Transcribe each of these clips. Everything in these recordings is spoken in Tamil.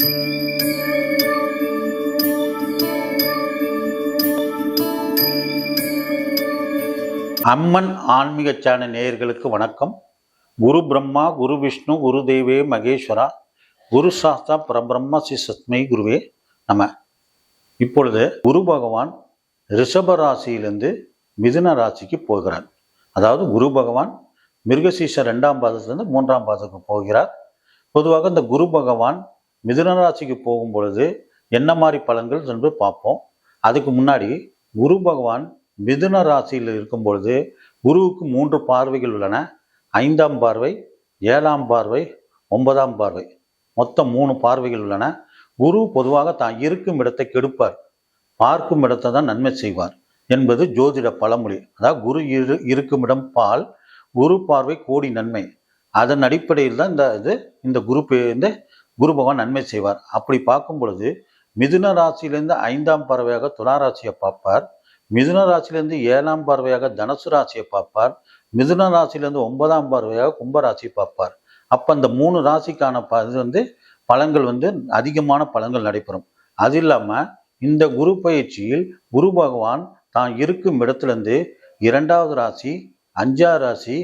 அம்மன் ஆன்மீக சேனல் நேயர்களுக்கு வணக்கம். குரு பிரம்மா குரு விஷ்ணு குரு தேவே மகேஸ்வரா குரு சாஸ்தா பரபிரம்ம ஸ்ரீ சத்மை குருவே நம. இப்பொழுது குரு பகவான் ரிஷப ராசியிலிருந்து மிதுன ராசிக்கு போகிறார். அதாவது குரு பகவான் மிருகசீச ரெண்டாம் பாதத்திலிருந்து மூன்றாம் பாதத்துக்கு போகிறார். பொதுவாக இந்த குரு பகவான் மிதுன ராசிக்கு போகும் பொழுது என்ன மாதிரி பலன்கள் என்று பார்ப்போம். அதுக்கு முன்னாடி குரு பகவான் மிதுன ராசியில் இருக்கும் பொழுது குருவுக்கு மூன்று பார்வைகள் உள்ளன. ஐந்தாம் பார்வை ஏழாம் பார்வை ஒன்பதாம் பார்வை. மொத்தம் மூணு பார்வைகள் உள்ளன. குரு பொதுவாக தான் இருக்கும் இடத்தை கெடுப்பார். பார்க்கும் இடத்தை தான் நன்மை செய்வார் என்பது ஜோதிட பழமொழி. அதாவது குரு இரு இருக்கும் இடம் பால் குரு பார்வை கோடி நன்மை. அதன் அடிப்படையில் தான் இந்த இது இந்த குரு இந்த குரு பகவான் நன்மை செய்வார். அப்படி பார்க்கும் பொழுது மிதுன ராசியிலேருந்து ஐந்தாம் பறவையாக துலா ராசியை பார்ப்பார். மிதுன ராசியிலேருந்து ஏழாம் பார்வையாக தனுசு ராசியை பார்ப்பார். மிதுன ராசியிலேருந்து ஒன்பதாம் பார்வையாக கும்பராசியை பார்ப்பார். அப்போ அந்த மூணு ராசிக்கான ப இது வந்து பலன்கள் வந்து அதிகமான பலன்கள் நடைபெறும். அது இல்லாமல் இந்த குரு பயிற்சியில் குரு பகவான் தான் இருக்கும் இடத்துலேருந்து இரண்டாவது ராசி அஞ்சாவது ராசி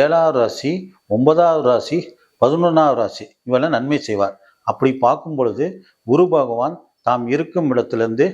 ஏழாவது ராசி ஒன்பதாவது ராசி பதினொன்றாவது ராசி. இவெல்லாம் நன்மை செய்வார். அப்படி பார்க்கும் பொழுது குரு பகவான் தாம் இருக்கும் இடத்திலிருந்து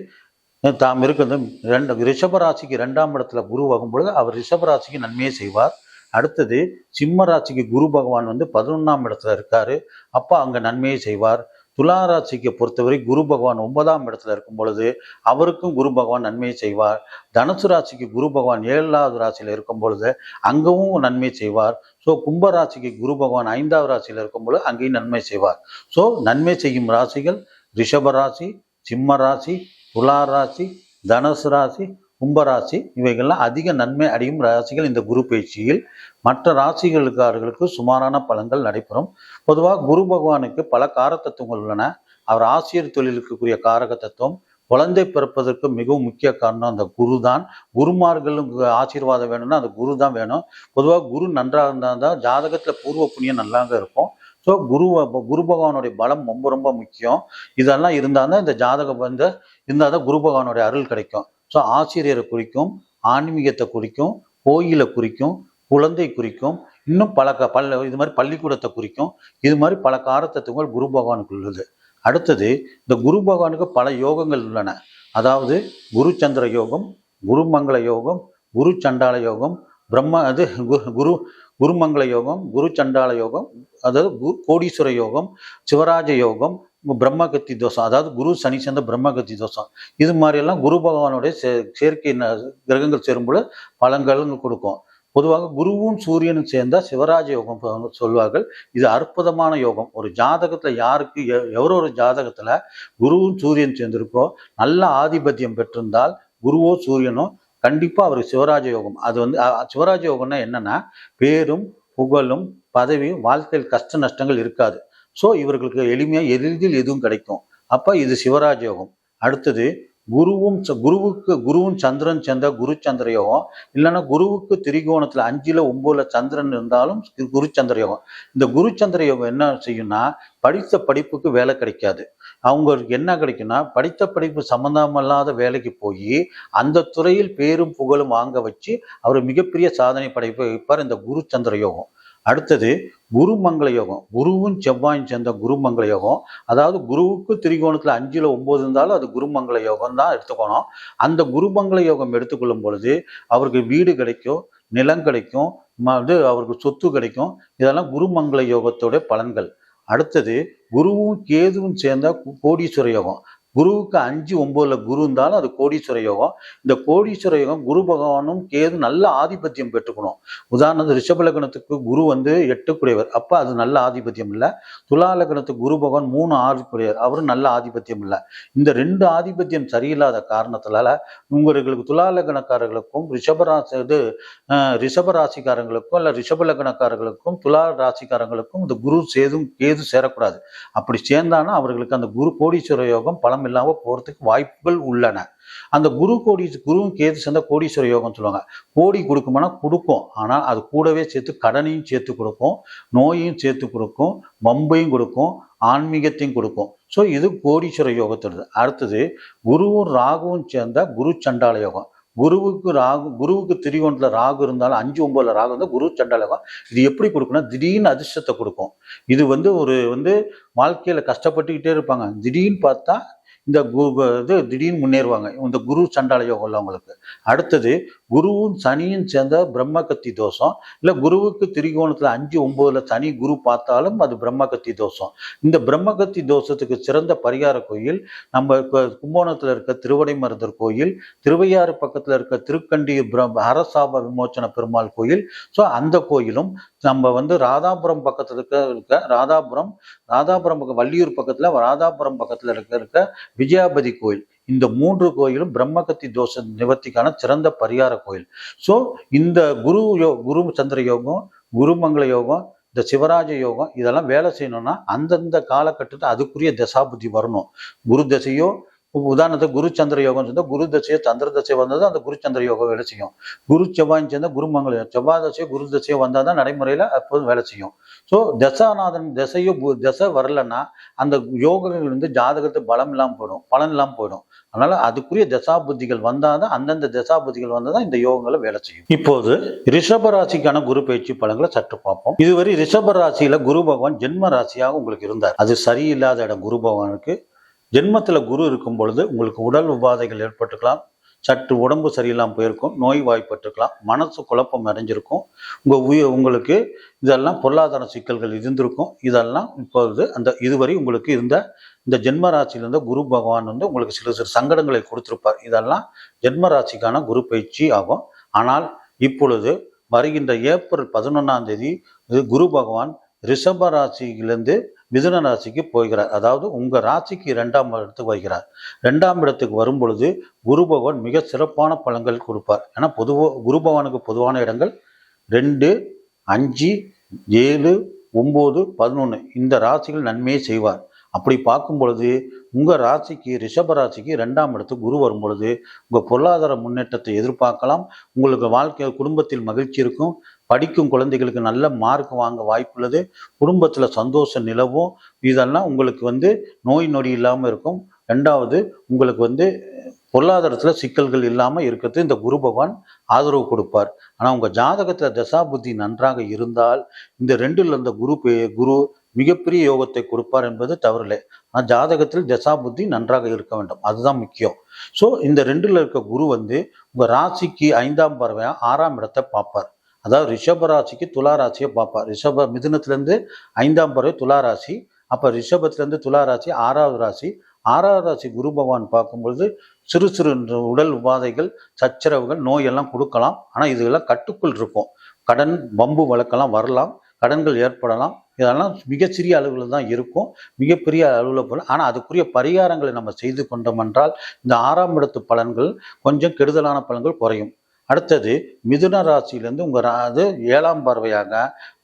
தாம் இருக்கிறது ரெண்டு ரிஷபராசிக்கு ரெண்டாம் இடத்துல குரு ஆகும் பொழுது அவர் ரிஷபராசிக்கு நன்மையை செய்வார். அடுத்தது சிம்ம ராசிக்கு குரு பகவான் வந்து பதினொன்றாம் இடத்துல இருக்காரு. அப்போ அங்கே நன்மையை செய்வார். துலாராசிக்கு பொறுத்தவரை குரு பகவான் ஒன்பதாம் இடத்துல இருக்கும் பொழுது அவருக்கும் குரு பகவான் நன்மையை செய்வார். தனுசு ராசிக்கு குரு பகவான் ஏழாவது ராசியில் இருக்கும் பொழுது அங்கவும் நன்மை செய்வார். ஸோ கும்ப ராசிக்கு குரு பகவான் ஐந்தாவது ராசியில் இருக்கும் பொழுது அங்கேயும் நன்மை செய்வார். ஸோ நன்மை செய்யும் ராசிகள் ரிஷப ராசி சிம்ம ராசி துலா ராசி தனுசு ராசி கும்பராசி இவைகள்லாம் அதிக நன்மை அடையும் ராசிகள் இந்த குரு பயிற்சியில். மற்ற ராசிகளுக்காரர்களுக்கு சுமாரான பலன்கள் நடைபெறும். பொதுவாக குரு பகவானுக்கு பல காரத்தத்துவங்கள் உள்ளன. அவர் ஆசிரியர் தொழிலுக்குரிய காரக தத்துவம் குழந்தை பிறப்பதற்கு மிகவும் முக்கிய காரணம் அந்த குரு தான் குருமார்களும் ஆசீர்வாதம் வேணும்னா அந்த குரு தான் வேணும். பொதுவாக குரு நன்றாக இருந்தால் தான் ஜாதகத்தில் பூர்வ புண்ணியம் நல்லாங்க இருக்கும். ஸோ குரு குரு பகவானுடைய பலம் ரொம்ப ரொம்ப முக்கியம். இதெல்லாம் இருந்தால் தான் இந்த ஜாதகம் வந்து இருந்தால் தான் குரு பகவானுடைய அருள் கிடைக்கும். ஸோ ஆசிரியரை குறிக்கும் ஆன்மீகத்தை குறிக்கும் கோயிலை குறிக்கும் குழந்தை குறிக்கும் இன்னும் பல க பல்ல இது மாதிரி பள்ளிக்கூடத்தை குறிக்கும் இது மாதிரி பல காரத்தத்துவங்கள் குரு பகவானுக்கு உள்ளது. அடுத்தது இந்த குரு பகவானுக்கு பல யோகங்கள் உள்ளன. அதாவது குரு சந்திர யோகம் குருமங்கள யோகம் குரு சண்டால யோகம் பிரம்ம அது குரு குருமங்கள யோகம் குரு சண்டால யோகம் அதாவது குரு கோடீஸ்வர யோகம் சிவராஜ யோகம் பிரம்மகத்தி தோஷம் அதாவது குரு சனி சேர்ந்த பிரம்மகத்தி தோஷம் இது மாதிரியெல்லாம் குரு பகவானுடைய சே- சேர்க்கை ந- கிரகங்கள் சேரும்போது பலன்கள் கொடுக்கும். பொதுவாக குருவும் சூரியனும் சேர்ந்தா சிவராஜ யோகம் சொல்வார்கள். இது அற்புதமான யோகம். ஒரு ஜாதகத்துல யாருக்கு எ- எவரோ ஒரு ஜாதகத்துல குருவும் சூரியன் சேர்ந்திருக்கோ நல்ல ஆதிபத்தியம் பெற்றிருந்தால் குருவோ சூரியனோ கண்டிப்பா அவருக்கு சிவராஜ யோகம். அது வந்து சிவராஜ யோகம்னா என்னன்னா பேரும் புகழும் பதவியும் வாழ்க்கையில் கஷ்ட நஷ்டங்கள் இருக்காது. ஸோ இவர்களுக்கு எளிமையாக எளிதில் எதுவும் கிடைக்கும். அப்போ இது சிவராஜ யோகம் அடுத்தது குருவும் ச- குருவுக்கு குருவும் சந்திரன் சேர்ந்த குரு சந்திர யோகம் இல்லைன்னா குருவுக்கு திரிகோணத்தில் அஞ்சில் ஒன்பதுல சந்திரன் இருந்தாலும் குரு சந்திர யோகம் இந்த குரு சந்திர யோகம் என்ன செய்யும்னா படித்த படிப்புக்கு வேலை கிடைக்காது. அவங்களுக்கு என்ன கிடைக்கும்னா படித்த படிப்பு சம்பந்தமில்லாத வேலைக்கு போய் அந்த துறையில் பேரும் புகழும் வாங்க வச்சு அவர் மிகப்பெரிய சாதனை படைப்பு வைப்பார் இந்த குரு சந்திர யோகம் அடுத்தது குருமங்கள யோகம். குருவும் செவ்வாயும் சேர்ந்த குருமங்கள யோகம். அதாவது குருவுக்கு திரிகோணத்தில் அஞ்சில் ஒம்பது இருந்தாலும் அது குருமங்கள யோகம் தான் எடுத்துக்கணும். அந்த குருமங்கள யோகம் எடுத்துக்கொள்ளும் பொழுது அவருக்கு வீடு கிடைக்கும் நிலம் கிடைக்கும் ம- இது அவருக்கு சொத்து கிடைக்கும். இதெல்லாம் குருமங்கள யோகத்தோட பலன்கள். அடுத்தது குருவும் கேதுவும் சேர்ந்த கோடீஸ்வர யோகம். குருவுக்கு அஞ்சு ஒன்பதுல குரு இருந்தாலும் அது கோடீஸ்வர யோகம். இந்த கோடீஸ்வர யோகம் குரு பகவானும் கேது நல்ல ஆதிபத்தியம் பெற்றுக்கணும். உதாரணத்துக்கு ரிஷப லக்னத்துக்கு குரு வந்து எட்டுக்குடையவர். அப்போ அது நல்ல ஆதிபத்தியம் இல்லை. துலா லக்னத்துக்கு குரு பகவான் மூணு ஆதிக்குடையவர் அவரும் நல்ல ஆதிபத்தியம் இல்லை. இந்த ரெண்டு ஆதிபத்தியம் சரியில்லாத காரணத்தினால உங்களுக்கு துலா லக்னக்காரர்களுக்கும் ரிஷபராசி இது அஹ், ரிஷப ராசிக்காரங்களுக்கும் இல்ல ரிஷப லக்னக்காரர்களுக்கும் துலா ராசிக்காரங்களுக்கும் இந்த குரு சேதும் கேது சேரக்கூடாது. அப்படி சேர்ந்தானா அவர்களுக்கு அந்த குரு கோடீஸ்வர யோகம் பலம் இல்லாமல் போகிறதுக்கு வாய்ப்புகள் உள்ளன. அந்த குரு கோடி குருவும் கேது சேர்ந்த கோடீஸ்வர யோகம் சொல்லுவாங்க. கோடி கொடுக்குமானா கொடுக்கும். ஆனால் அது கூடவே சேர்த்து கடனையும் சேர்த்து கொடுக்கும் நோயையும் சேர்த்து கொடுக்கும் வம்பையும் கொடுக்கும் ஆன்மீகத்தையும் கொடுக்கும். ஸோ இது கோடீஸ்வர யோகத்தோடது. அடுத்தது குருவும் ராகுவும் சேர்ந்த குரு சண்டால யோகம். குருவுக்கு ராகு குருவுக்கு திரிகோணத்தில் ராகு இருந்தாலும் அஞ்சு ஒன்பதுல ராகு இருந்தால் குரு சண்டாலகம் இது எப்படி கொடுக்குன்னா திடீர்னு அதிர்ஷ்டத்தை கொடுக்கும். இது வந்து ஒரு வந்து வாழ்க்கையில் கஷ்டப்பட்டுக்கிட்டே இருப்பாங்க. திடீர்னு பார்த்தா இந்த கு- இது திடீர்னு முன்னேறுவாங்க. இந்த குரு சண்டால யோகம் உள்ளவங்களுக்கு. அடுத்தது குருவும் சனியும் சேர்ந்த பிரம்மகத்தி தோஷம். இல்லை குருவுக்கு திரிகோணத்தில் அஞ்சு ஒம்போதில் சனி குரு பார்த்தாலும் அது பிரம்ம கத்தி தோஷம். இந்த பிரம்மகத்தி தோஷத்துக்கு சிறந்த பரிகார கோயில் நம்ம இப்போ கும்போணத்தில் இருக்க திருவடைமருதர் கோயில் திருவையாறு பக்கத்தில் இருக்க திருக்கண்டி பிரம் அரசாப விமோச்சன பெருமாள் கோயில். ஸோ அந்த கோயிலும் நம்ம வந்து ராதாபுரம் பக்கத்தில் இருக்க இருக்க ராதாபுரம் ராதாபுரம் பக்கம் வள்ளியூர் பக்கத்தில் ராதாபுரம் பக்கத்தில் இருக்க இருக்க விஜயாபதி கோயில். இந்த மூன்று கோயிலும் பிரம்மகத்தி தோஷ நிவர்த்திக்கான சிறந்த பரிகார கோயில். ஸோ இந்த குரு யோ குரு சந்திர யோகம் குருமங்கள யோகம் இந்த சிவராஜ யோகம் இதெல்லாம் வேலை செய்யணும்னா அந்தந்த காலகட்டத்தில் அதுக்குரிய தசாபுத்தி வரணும். குரு தசையோ உதாரணத்துக்கு குரு சந்திர யோகம் சொன்னால் குரு தசையோ சந்திர தசை வந்தது அந்த குரு சந்திர யோகம் வேலை செய்யும். குரு செவ்வாய் சேர்ந்தா குருமங்கள செவ்வாய் தசையோ குரு தசையோ வந்தால் தான் நடைமுறையில் அப்போதும் வேலை செய்யும். ஸோ தசாநாதன் தசையோ தசை வரலன்னா அந்த யோகங்கள் வந்து ஜாதகத்து பலம் இல்லாமல் போயிடும் பலன் இல்லாமல் போயிடும். அதனால அதுக்குரிய தசா புத்திகள் வந்தாதான் அந்தந்த தசா புத்திகள் வந்தாதான் இந்த யோகங்களை வேலை செய்யும். இப்போது ரிஷப ராசிக்கான குரு பயிற்சி பலன்களை சற்று பார்ப்போம். இதுவரை ரிஷப ராசியில குரு பகவான் ஜென்ம ராசியாக உங்களுக்கு இருந்தார். அது சரியில்லாத இடம் குரு பகவானுக்கு. ஜென்மத்தில் குரு இருக்கும் பொழுது உங்களுக்கு உடல் உபாதைகள் ஏற்பட்டுக்கலாம். சற்று உடம்பு சரியில்லாமல் போயிருக்கும். நோய் வாய்ப்பட்டுக்கலாம். மனசு குழப்பம் அடைஞ்சிருக்கும். உங்கள் உயிர் உங்களுக்கு இதெல்லாம் பொருளாதார சிக்கல்கள் இருந்திருக்கும். இதெல்லாம் இப்பொழுது அந்த இதுவரை உங்களுக்கு இருந்த இந்த ஜென்ம ராசியிலிருந்து குரு பகவான் வந்து உங்களுக்கு சில சில சங்கடங்களை கொடுத்துருப்பார். இதெல்லாம் ஜென்ம ராசிக்கான குரு பயிற்சி ஆகும். ஆனால் இப்பொழுது வருகின்ற ஏப்ரல் பதினொன்றாம் தேதி குரு பகவான் ரிஷப ராசியிலிருந்து மிதுன ராசிக்கு போகிறார். அதாவது உங்கள் ராசிக்கு இரண்டாம் இடத்துக்கு வருகிறார். ரெண்டாம் இடத்துக்கு வரும் பொழுது குரு பகவான் மிக சிறப்பான பலன்கள் கொடுப்பார். ஏன்னா பொதுவாக குரு பகவானுக்கு பொதுவான இடங்கள் ரெண்டு அஞ்சு ஏழு ஒம்பது பதினொன்று இந்த ராசிகள் நன்மையை செய்வார். அப்படி பார்க்கும் பொழுது உங்கள் ராசிக்கு ரிஷப ராசிக்கு ரெண்டாம் இடத்துக்கு குரு வரும் பொழுது உங்கள் பொருளாதார முன்னேற்றத்தை எதிர்பார்க்கலாம். உங்களுக்கு வாழ்க்கை குடும்பத்தில் மகிழ்ச்சி இருக்கும். படிக்கும் குழந்தைகளுக்கு நல்ல மார்க் வாங்க வாய்ப்புள்ளது. குடும்பத்தில் சந்தோஷம் நிலவும். இதெல்லாம் உங்களுக்கு வந்து நோய் நொடி இல்லாமல் இருக்கும். ரெண்டாவது உங்களுக்கு வந்து பொருளாதாரத்தில் சிக்கல்கள் இல்லாமல் இருக்கிறது இந்த குரு பகவான் ஆதரவு கொடுப்பார். ஆனால் உங்கள் ஜாதகத்தில் தசா புத்தி நன்றாக இருந்தால் இந்த ரெண்டில் இருந்த குரு குரு மிகப்பெரிய யோகத்தை கொடுப்பார் என்பது தவறில்லை. ஆனால் ஜாதகத்தில் தசா புத்தி நன்றாக இருக்க வேண்டும். அதுதான் முக்கியம். ஸோ இந்த ரெண்டில் இருக்க குரு வந்து உங்கள் ராசிக்கு ஐந்தாம் பறவையாக ஆறாம் இடத்தை பார்ப்பார். அதாவது ரிஷப ராசிக்கு துலா ராசியை பார்ப்பார் ரிஷப மிதுனத்துலேருந்து ஐந்தாம் பறவை துலா ராசி. அப்போ ரிஷபத்துலேருந்து துலா ராசி ஆறாவது ராசி. ஆறாவது ராசி குரு பகவான் பார்க்கும்பொழுது சிறு சிறு உடல் உபாதைகள் சச்சரவுகள் நோயெல்லாம் கொடுக்கலாம். ஆனால் இதுகெல்லாம் கட்டுக்குள் இருக்கும். கடன் வம்பு வழக்கெல்லாம் வரலாம். கடன்கள் ஏற்படலாம். இதெல்லாம் மிகச்சிறிய அளவில் தான் இருக்கும். மிகப்பெரிய அளவில் போல. ஆனால் அதுக்குரிய பரிகாரங்களை நம்ம செய்து கொண்டோம் என்றால் இந்த ஆறாம் இடத்து பலன்கள் கொஞ்சம் கெடுதலான பலன்கள் குறையும். அடுத்தது மிதுன ராசியிலேருந்து உங்கள் ரா அது ஏழாம் பார்வையாக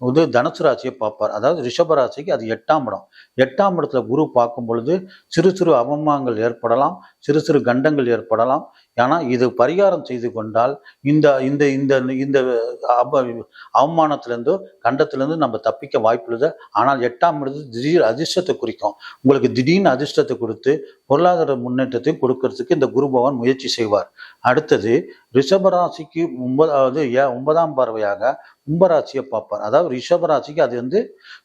வந்து தனுசு ராசியை பார்ப்பார். அதாவது ரிஷப ராசிக்கு அது எட்டாம் இடம். எட்டாம் இடத்துல குரு பார்க்கும் பொழுது சிறு சிறு அவமானங்கள் ஏற்படலாம் சிறு சிறு கண்டங்கள் ஏற்படலாம். ஏன்னா இது பரிகாரம் செய்து கொண்டால் இந்த இந்த இந்த இந்த அப அவமானத்திலேருந்தோ கண்டத்திலேருந்து நம்ம தப்பிக்க வாய்ப்புள்ளது ஆனால் எட்டாம் இடத்து திடீர் அதிர்ஷ்டத்தை குறிக்கும். உங்களுக்கு திடீர்னு அதிர்ஷ்டத்தை கொடுத்து பொருளாதார முன்னேற்றத்தையும் கொடுக்கறதுக்கு இந்த குரு பகவான் முயற்சி செய்வார். அடுத்தது ராசிக்கு ஒன்பதாவது ஏ ஒன்பதாம் பார்வையாக கும்பராசியை பார்ப்பார். அதாவது ரிஷபராசிக்கு அது வந்து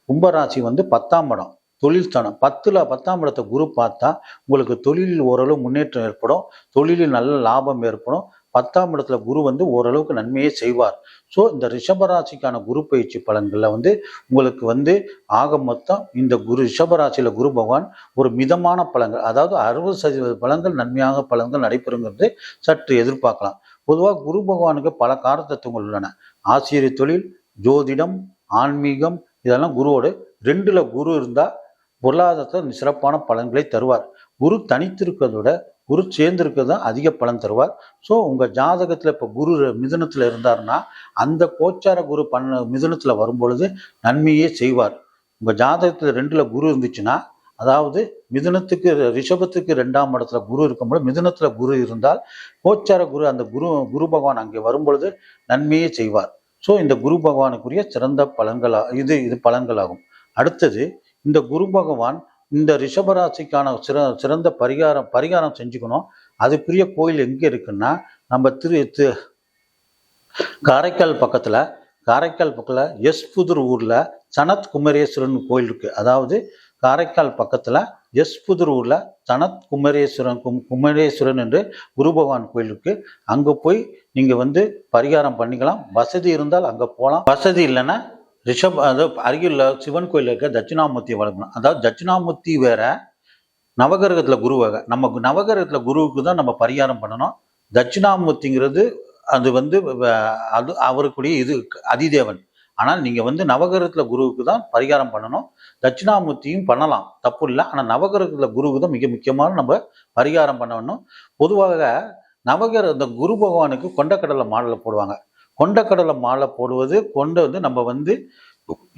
கும்பராசி வந்து பத்தாம் இடம் தொழில் ஸ்தானம் பத்தில் பத்தாம் இடத்தை குரு பார்த்தா உங்களுக்கு தொழிலில் ஓரளவு முன்னேற்றம் ஏற்படும் தொழிலில் நல்ல லாபம் ஏற்படும். பத்தாம் இடத்துல குரு வந்து ஓரளவுக்கு நன்மையை செய்வார். ஸோ இந்த ரிஷபராசிக்கான குரு பயிற்சி பலன்களில் வந்து உங்களுக்கு வந்து ஆக மொத்தம் இந்த குரு ரிஷபராசியில் குரு பகவான் ஒரு மிதமான பலன்கள் அதாவது அறுபது சதவீத பலன்கள் நன்மையாக பலன்கள் நடைபெறுங்கிறது சற்று எதிர்பார்க்கலாம். பொதுவாக குரு பகவானுக்கு பல காரத்தத்துவங்கள் உள்ளன. ஆசிரியர் தொழில் ஜோதிடம் ஆன்மீகம் இதெல்லாம் குருவோடு ரெண்டில் குரு இருந்தால் பொருளாதாரத்தில் சிறப்பான பலன்களை தருவார். குரு தனித்திருக்கிறத விட குரு சேர்ந்திருக்கிறது தான் அதிக பலன் தருவார். ஸோ உங்கள் ஜாதகத்தில் இப்போ குரு மிதனத்தில் இருந்தாருன்னா அந்த கோச்சார குரு பண்ண மிதனத்தில் வரும்பொழுது நன்மையே செய்வார். உங்கள் ஜாதகத்தில் ரெண்டில் குரு இருந்துச்சுன்னா அதாவது மிதுனத்துக்கு ரிஷபத்துக்கு ரெண்டாம் இடத்துல குரு இருக்கும்போது மிதுனத்தில் குரு இருந்தால் கோச்சார குரு அந்த குரு குரு பகவான் அங்கே வரும்பொழுது நன்மையே செய்வார். ஸோ இந்த குரு பகவானுக்குரிய சிறந்த பலன்களா இது இது பலன்களாகும். அடுத்தது இந்த குரு பகவான் இந்த ரிஷபராசிக்கான சிற சிறந்த பரிகாரம் பரிகாரம் செஞ்சுக்கணும். அதுக்குரிய கோயில் எங்கே இருக்குன்னா நம்ம திரு திரு காரைக்கால் பக்கத்தில் காரைக்கால் பக்கத்தில் எஸ் புதூர் ஊரில் சனத் குமரேஸ்வரன் கோயில் இருக்குது அதாவது காரைக்கால் பக்கத்தில் எஸ் புதூர் ஊரில் சனத் குமரேஸ்வரன் கும் குமரேஸ்வரன் என்று குரு பகவான் கோயில் இருக்குது அங்கே போய் நீங்கள் வந்து பரிகாரம் பண்ணிக்கலாம். வசதி இருந்தால் அங்கே போகலாம் வசதி இல்லைன்னா ரிஷப் அதாவது அருகில் சிவன் கோயில் இருக்க தட்சிணாமூர்த்தியை வழங்கணும் அதாவது தட்சிணாமூர்த்தி வேற நவகிரகத்தில் குரு நம்ம நவகிரகத்தில் குருவுக்கு தான் நம்ம பரிகாரம் பண்ணணும். தட்சிணாமூர்த்திங்கிறது அது வந்து அது அவருக்குரிய இது அதிதேவன். ஆனால் நீங்கள் வந்து நவகிரகத்தில் குருவுக்கு தான் பரிகாரம் பண்ணணும். தட்சிணாமூர்த்தியும் பண்ணலாம். தப்பு இல்லை. ஆனால் நவகிரகத்தில் குருவுக்கு தான் மிக முக்கியமான நம்ம பரிகாரம் பண்ணணும். பொதுவாக நவகிரக இந்த குரு பகவானுக்கு கொண்டக்கடலை மாலை போடுவாங்க. கொண்டக்கடலை மாலை போடுவது கொண்ட வந்து நம்ம வந்து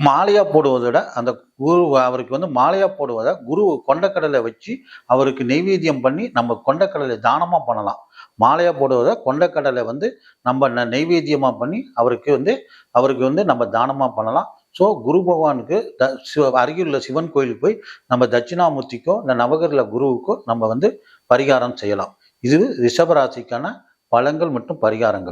மாலையா போடுவதை விட அந்த குரு அவருக்கு வந்து மாலையா போடுவதை குரு கொண்டக்கடலை வச்சு அவருக்கு நெய்வேத்தியம் பண்ணி நம்ம கொண்டக்கடலை தானமா பண்ணலாம். மாலையா போடுவதை கொண்டக்கடலை வந்து நம்ம ந- நெய்வேத்தியமா பண்ணி அவருக்கு வந்து அவருக்கு வந்து நம்ம தானமா பண்ணலாம். ஸோ குரு பகவானுக்கு த சிவ அருகில் உள்ள சிவன் கோயிலுக்கு போய் நம்ம தட்சிணாமூர்த்திக்கோ இந்த நவகரில் குருவுக்கோ நம்ம வந்து பரிகாரம் செய்யலாம். இது ரிஷபராசிக்கான பழங்கள் மற்றும் பரிகாரங்கள்.